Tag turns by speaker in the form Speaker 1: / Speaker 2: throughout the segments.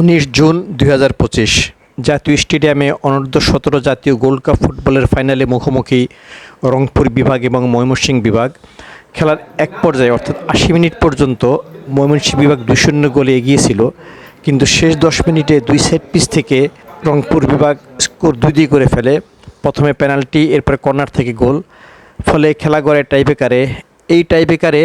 Speaker 1: উনিশ জুন দুই হাজার পঁচিশ জাতীয় স্টেডিয়ামে অনূর্ধ্ব সতেরো জাতীয় গোল্ড কাপ ফুটবলের ফাইনালে মুখোমুখি রংপুর বিভাগ এবং ময়মনসিংহ বিভাগ। খেলার এক পর্যায়ে, অর্থাৎ আশি মিনিট পর্যন্ত ময়মনসিংহ বিভাগ দুই শূন্য গোলে এগিয়েছিল। কিন্তু শেষ দশ মিনিটে দুই সেট পিস থেকে রংপুর বিভাগ স্কোর দুই দুই করে ফেলে। প্রথমে পেনাল্টি, এরপরে কর্নার থেকে গোল। ফলে খেলা গড়ে টাইবেকারে এই টাইবেকারে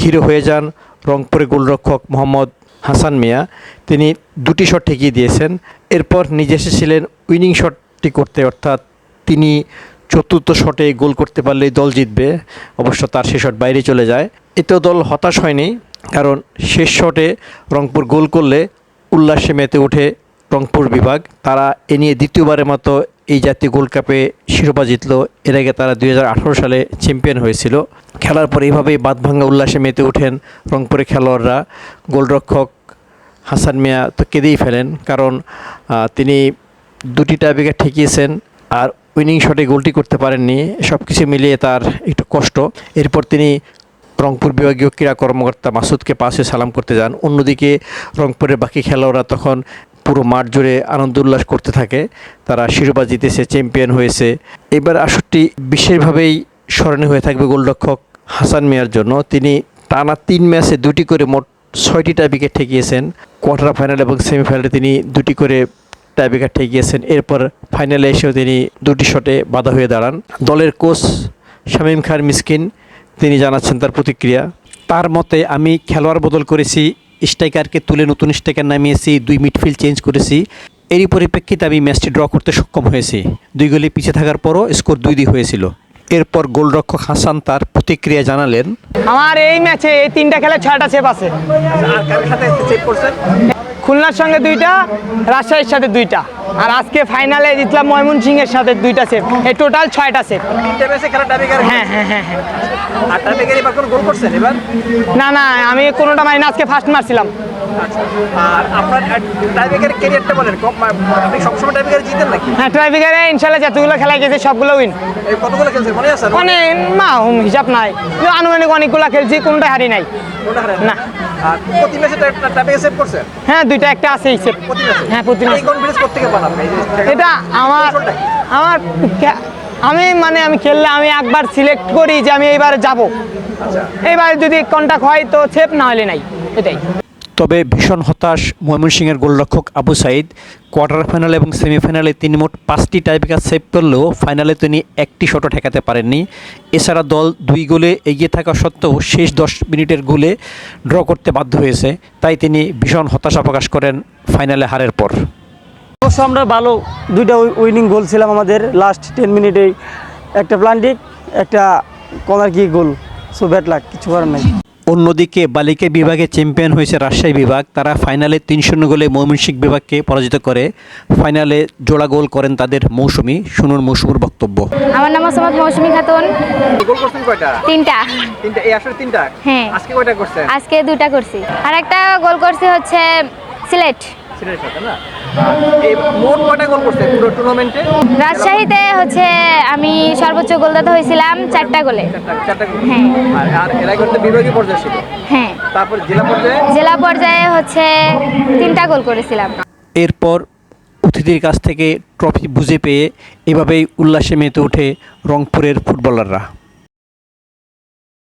Speaker 1: হিরো হয়ে যান রংপুরের গোলরক্ষক মোহাম্মদ হাসান মিয়া, তিনি দুটি শট ঠেকিয়ে দিয়েছেন। এরপর নিজে এসেছিলেন উইনিং শটটি করতে, অর্থাৎ তিনি চতুর্থ শটে গোল করতে পারলেই দল জিতবে। অবশ্য তার সে শট বাইরে চলে যায়। এতেও দল হতাশ হয়নি, কারণ শেষ শটে রংপুর গোল করলে উল্লাসে মেতে ওঠে রংপুর বিভাগ। তারা এ নিয়ে দ্বিতীয়বারের মতো এই জাতীয় গোল্ড কাপে শিরোপা জিতলো। এর আগে তারা দুই হাজার আঠেরো সালে চ্যাম্পিয়ন হয়েছিল। খেলার পর এইভাবেই বাঁধভাঙ্গা উল্লাসে মেতে ওঠেন রংপুরের খেলোয়াড়রা। গোলরক্ষক হাসান মিয়া তো কেঁদেই ফেলেন, কারণ তিনি দুটি টাইব্রেকার ঠেকিয়েছেন আর উইনিং শটে গোলটি করতে পারেননি। সব কিছু মিলিয়ে তার একটু কষ্ট। এরপর তিনি রংপুর বিভাগীয় ক্রীড়া কর্মকর্তা মাসুদকে পাশে সালাম করতে যান। অন্যদিকে রংপুরের বাকি খেলোয়াড়রা তখন পুরো মাঠ জুড়ে আনন্দ উল্লাস করতে থাকে। তারা শিরোপা জিতেছে চ্যাম্পিয়ন হয়েছে। এবার আসরটি বিশেষভাবেই স্মরণীয় হয়ে থাকবে গোলরক্ষক হাসান মিয়ার জন্য। তিনি টানা তিন ম্যাচে দুটি করে মোট ছয়টি টাইব্রেকার ঠেকিয়েছেন। কোয়ার্টার ফাইনাল এবং সেমিফাইনালে তিনি দুটি করে টাইব্রেকার ঠেকিয়েছেন। এরপর ফাইনালে এসেও তিনি দুটি শটে বাধা হয়ে দাঁড়ান। দলের কোচ শামীম খান মিসকিন, তিনি জানাচ্ছেন তার প্রতিক্রিয়া। তার মতে, আমি খেলোয়াড় বদল করেছি স্ট্রাইকারকে তুলে নতুন স্ট্রাইকার নামিয়েছি দুই মিডফিল্ড চেঞ্জ করেছি। এরই পরিপ্রেক্ষিতে আমি ম্যাচটি ড্র করতে সক্ষম হয়েছি। দুই গোলে পিছিয়ে থাকার পরও স্কোর দুই দুই হয়েছিল। এরপর গোলরক্ষক হাসান তার প্রতিক্রিয়া জানালেন
Speaker 2: আমার এই ম্যাচে এই তিনটা খেলা ছয়টা চেপ আছে। খুলনার সঙ্গে দুইটা রাজশাহীর সাথে দুইটা। আর আজকে ফাইনালে জিতলাম ময়মনসিং এর সাথে দুইটা সেভ এই টোটাল ছয়টা সেভ হ্যাঁ হ্যাঁ হ্যাঁ হ্যাঁ। না না আমি কোনোটা মারি না আজকে ফার্স্ট মারছিলাম।
Speaker 3: আর আপনার টাইব্রেকার ক্যারিয়ারটা বলেন আপনি সবসময় টাইব্রেকার জিতেন নাকি?
Speaker 2: হ্যাঁ ট্রাইফিকারে ইনশাল্লাহ যতগুলো খেলা গেছে সবগুলো উইন
Speaker 3: এই কতগুলো খেলছেন মনে আছে
Speaker 2: মানে মা হিসাব নাই। আনুমানিক অনেকগুলো খেলছি কোনোটা হারি নাই? না।
Speaker 3: আর প্রতি ম্যাচে টাইব্রেকার সেভ করছেন
Speaker 2: হ্যাঁ দুইটা একটা আছে সেভ
Speaker 3: প্রতি ম্যাচে?
Speaker 2: হ্যাঁ প্রতি
Speaker 3: এই কনফিডেন্স
Speaker 2: এটা আমার আমার আমি মানে আমি খেললে আমি একবার সিলেক্ট করি যে আমি এইবার যাব।
Speaker 3: আচ্ছা।
Speaker 2: এইবার যদি কন্টাক্ট হয় তো সেভ না হলে নাই। এটাই।
Speaker 1: তবে ভীষণ হতাশ ময়মনসিংহের গোলরক্ষক আবু সাইদ। কোয়ার্টার ফাইনাল এবং সেমিফাইনালে তিনি মোট পাঁচটি টাইব্রেকার সেভ করলেও ফাইনালে তিনি একটি শটও ঠেকাতে পারেননি। এছাড়া দল দুই গোলে এগিয়ে থাকা সত্ত্বেও শেষ দশ মিনিটের গোলে ড্র করতে বাধ্য হয়েছে। তাই তিনি ভীষণ হতাশা প্রকাশ করেন ফাইনালে হারের পর।
Speaker 4: অবশ্য আমরা ভালো দুইটা উইনিং গোল ছিলাম আমাদের। লাস্ট টেন মিনিটেই একটা প্লান্টিক, একটা কলার কি গোল? সো ব্যাট লাক কিছু করার নাই।
Speaker 1: অন্যদিকে বালিকা বিভাগে চ্যাম্পিয়ন হয়েছে রাজশাহী বিভাগ। তারা ফাইনালে তিন শূন্য গোলে ময়মনসিংহ বিভাগকে পরাজিত করে। ফাইনালে জোড়া গোল করেন তাদের মৌসুমি শুনুন মৌসুমীর বক্তব্য।
Speaker 5: আমার নাম মোসাম্মদ মৌসুমী খাতুন।
Speaker 3: গোল করছেন কয়টা?
Speaker 5: তিনটা।
Speaker 3: তিনটা? এই আসলে তিনটা?
Speaker 5: হ্যাঁ।
Speaker 3: আজকে কয়টা করছেন?
Speaker 5: আজকে দুটা করছি। আর একটা গোল করছি হচ্ছে সিলেট।
Speaker 3: সিলেটের সাথে না? এই মোট কয়টা গোল করছেন পুরো টুর্নামেন্টে
Speaker 5: রাজশাহীতে হচ্ছে আমি সর্বোচ্চ গোলদাতা হয়েছিলাম চারটা গোলে।
Speaker 3: চারটা চারটা গোল।
Speaker 5: হ্যাঁ।
Speaker 3: আর আর এরা করতে বিভাগীয় পর্যায়ে ছিল?
Speaker 5: হ্যাঁ।
Speaker 3: তারপর জেলা পর্যায়ে?
Speaker 5: জেলা পর্যায়ে হচ্ছে তিনটা গোল করেছিলাম।
Speaker 1: এরপর অতিথির কাছ থেকে ট্রফি বুঝে পেয়ে এভাবেই উল্লাসে মেতে ওঠে রংপুরের ফুটবলাররা